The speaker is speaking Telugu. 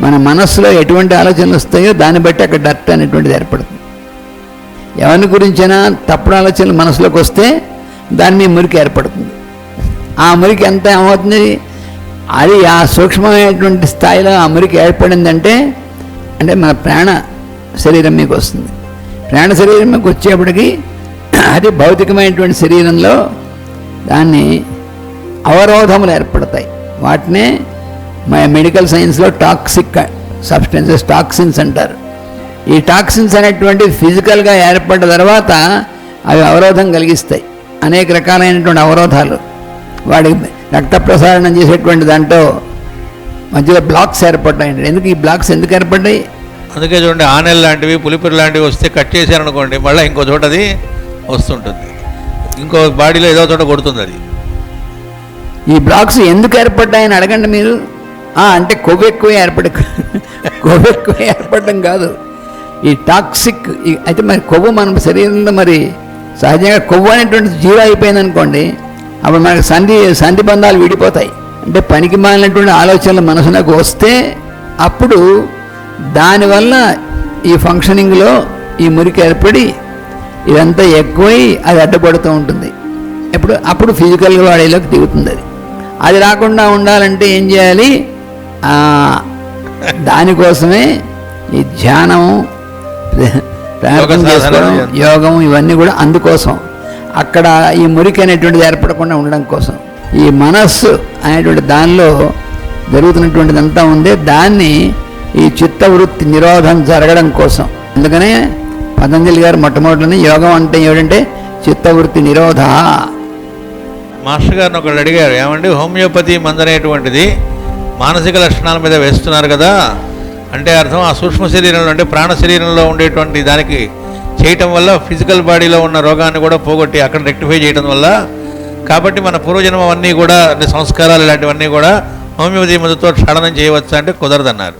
మన మనస్సులో ఎటువంటి ఆలోచనలు వస్తాయో దాన్ని బట్టి అక్కడ డర్ట్ అనేటువంటిది ఏర్పడుతుంది. ఎవరిని గురించైనా తప్పుడు ఆలోచనలు మనసులోకి వస్తే దాని మీద మురికి ఏర్పడుతుంది. ఆ మురికి ఎంత ఏమవుతుంది? అది ఆ సూక్ష్మమైనటువంటి స్థాయిలో ఆ మురికి ఏర్పడిందంటే అంటే మన ప్రాణ శరీరం మీకు వస్తుంది. ప్రాణ శరీరం మీకు వచ్చేప్పటికి అది భౌతికమైనటువంటి శరీరంలో దాన్ని అవరోధములు ఏర్పడతాయి. వాటినే మా మెడికల్ సైన్స్లో టాక్సిక్ సబ్స్టెన్సెస్ టాక్సిన్స్ అంటారు. ఈ టాక్సిన్స్ అనేటువంటి ఫిజికల్గా ఏర్పడ్డ తర్వాత అవి అవరోధం కలిగిస్తాయి. అనేక రకాలైనటువంటి అవరోధాలు. వాడికి రక్త ప్రసారణం చేసేటువంటి దాంట్లో మధ్యలో బ్లాక్స్ ఏర్పడ్డాయండి. ఎందుకు ఈ బ్లాక్స్ ఎందుకు ఏర్పడ్డాయి? అందుకే చూడండి ఆనెల్ లాంటివి పులిపిరి లాంటివి వస్తే కట్ చేశారనుకోండి మళ్ళీ ఇంకో చోట అది వస్తుంటుంది. ఇంకో బాడీలో ఏదో చోట కొడుతుంది అది. ఈ బ్లాక్స్ ఎందుకు ఏర్పడ్డాయని అడగండి మీరు. అంటే కొవ్వు ఎక్కువ ఏర్పడ కొవ్వు ఎక్కువ ఏర్పడడం కాదు. ఈ టాక్సిక్ అయితే మరి కొవ్వు మన శరీరంలో మరి సహజంగా కొవ్వు అనేటువంటి జీవ అయిపోయింది అనుకోండి అప్పుడు మనకు సంధి సంధి బంధాలు విడిపోతాయి. అంటే పనికి మాలినటువంటి ఆలోచనలు మనసులోకి వస్తే అప్పుడు దానివల్ల ఈ ఫంక్షనింగ్లో ఈ మురికి ఏర్పడి ఇదంతా ఎక్కువై అది అడ్డుపడుతూ ఉంటుంది. ఎప్పుడు అప్పుడు ఫిజికల్గా వాడేలోకి దిగుతుంది అది. అది రాకుండా ఉండాలంటే ఏం చేయాలి? దానికోసమే ఈ ధ్యానం ప్రార్థన చేసుకోవడం. యోగం ఇవన్నీ కూడా అందుకోసం. అక్కడ ఈ మురికి అనేటువంటిది ఏర్పడకుండా ఉండడం కోసం. ఈ మనస్సు అనేటువంటి దానిలో జరుగుతున్నటువంటిదంతా ఉందే దాన్ని ఈ చిత్తవృత్తి నిరోధం జరగడం కోసం. అందుకనే పతంజలి గారు మొట్టమొదటిని యోగం అంటే ఏమిటంటే చిత్తవృత్తి నిరోధ. మాస్టర్ గారిని ఒకళ్ళు అడిగారు ఏమండి హోమియోపతి మందనేటువంటిది మానసిక లక్షణాల మీద వేస్తున్నారు కదా. అంటే అర్థం ఆ సూక్ష్మ శరీరంలో అంటే ప్రాణ శరీరంలో ఉండేటువంటి దానికి చేయటం వల్ల ఫిజికల్ బాడీలో ఉన్న రోగాన్ని కూడా పోగొట్టి అక్కడ రెక్టిఫై చేయడం వల్ల కాబట్టి మన పూర్వజన్మ అన్నీ కూడా సంస్కారాలు ఇలాంటివన్నీ కూడా హోమియోపతి మందుతో క్షాళనం చేయవచ్చు అంటే కుదరదన్నారు.